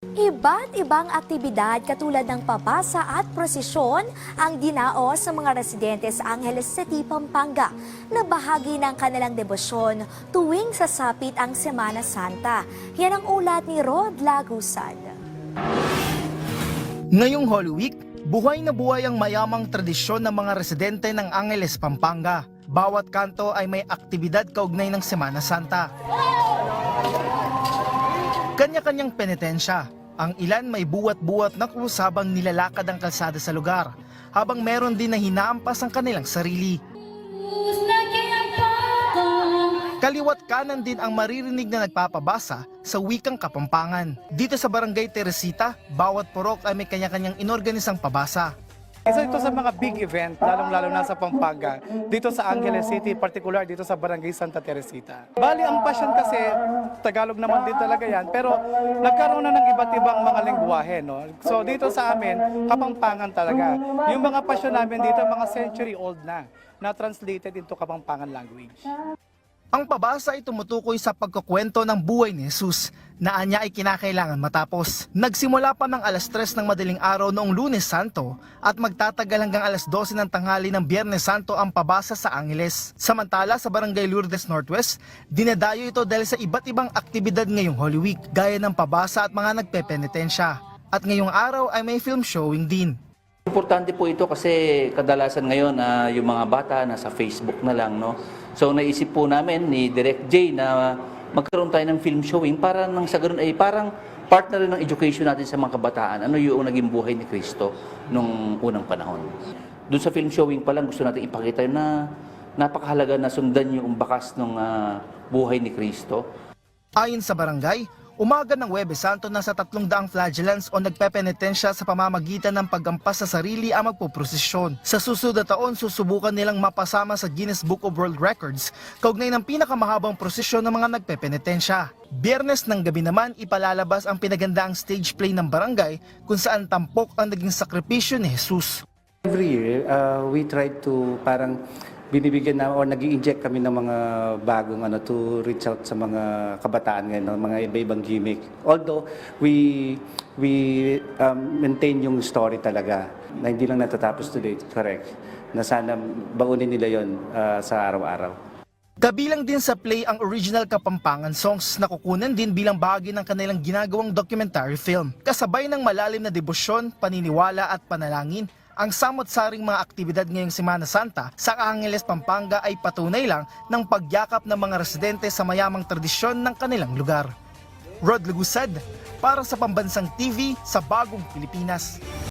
Iba't ibang aktibidad katulad ng pabasa at prosesyon ang dinao sa mga residente sa Angeles City, Pampanga na bahagi ng kanilang debosyon tuwing sasapit ang Semana Santa. Yan ang ulat ni Rod Lagusad. Ngayong Holy Week, buhay na buhay ang mayamang tradisyon ng mga residente ng Angeles, Pampanga. Bawat kanto ay may aktibidad kaugnay ng Semana Santa. Kanya-kanyang penitensya. Ang ilan may buwat-buwat na krus habang nilalakad ang kalsada sa lugar, habang meron din na hinaampas ang kanilang sarili. Kaliwat kanan din ang maririnig na nagpapabasa sa wikang Kapampangan. Dito sa Barangay Teresita, bawat purok ay may kanya-kanyang inorganisang pabasa. Isa ito sa mga big event, lalong-lalo na sa Pampanga, dito sa Angeles City, particular dito sa Barangay Santa Teresita. Bali, ang passion kasi, Tagalog naman din talaga yan, pero nagkaroon na ng iba't ibang mga lengguwahe. No? So dito sa amin, Kapampangan talaga. Yung mga passion namin dito, mga century old na, na translated into Kapampangan language. Ang pabasa ay tumutukoy sa pagkukwento ng buhay ni Jesus na anya ay kinakailangan matapos. Nagsimula pa ng alas 3 ng madaling araw noong lunes santo at magtatagal hanggang alas 12 ng tanghali ng biyernes santo ang pabasa sa Angeles. Samantala sa barangay Lourdes Northwest, dinadayo ito dahil sa iba't ibang aktibidad ngayong Holy Week gaya ng pabasa at mga nagpepenitensya. At ngayong araw ay may film showing din. Importante po ito kasi kadalasan ngayon ah, yung mga bata nasa Facebook na lang, no? So naisip po namin ni Direct J na magkaroon tayo ng film showing para nang sa ganun ay parang part ng education natin sa mga kabataan. Ano yung naging buhay ni Kristo nung unang panahon. Doon sa film showing pa lang gusto natin ipakita na napakahalaga na sundan yung bakas ng ah, buhay ni Kristo. Ayon sa barangay, umaga ng Webe Santo na sa tatlong daang flagellants o nagpepenitensya sa pamamagitan ng paggampas sa sarili ang magpuprosesyon. Sa susunod na taon, susubukan nilang mapasama sa Guinness Book of World Records kaugnay ng pinakamahabang prosesyon ng mga nagpepenitensya. Biyernes ng gabi naman, ipalalabas ang pinagandaang stage play ng barangay kung saan tampok ang naging sakripisyo ni Jesus. Every year, uh, we try to parang binibigyan na or nag inject kami ng mga bagong ano to reach out sa mga kabataan ngayon, mga iba-ibang gimmick. Although we we um, maintain yung story talaga na hindi lang natatapos today, correct. Na sana baunin nila yon uh, sa araw-araw. Kabilang din sa play ang original Kapampangan songs na kukunan din bilang bahagi ng kanilang ginagawang documentary film. Kasabay ng malalim na debosyon, paniniwala at panalangin, ang samot-saring mga aktibidad ngayong Semana Santa sa Angeles, Pampanga ay patunay lang ng pagyakap ng mga residente sa mayamang tradisyon ng kanilang lugar. Rod Lugusad, para sa Pambansang TV sa Bagong Pilipinas.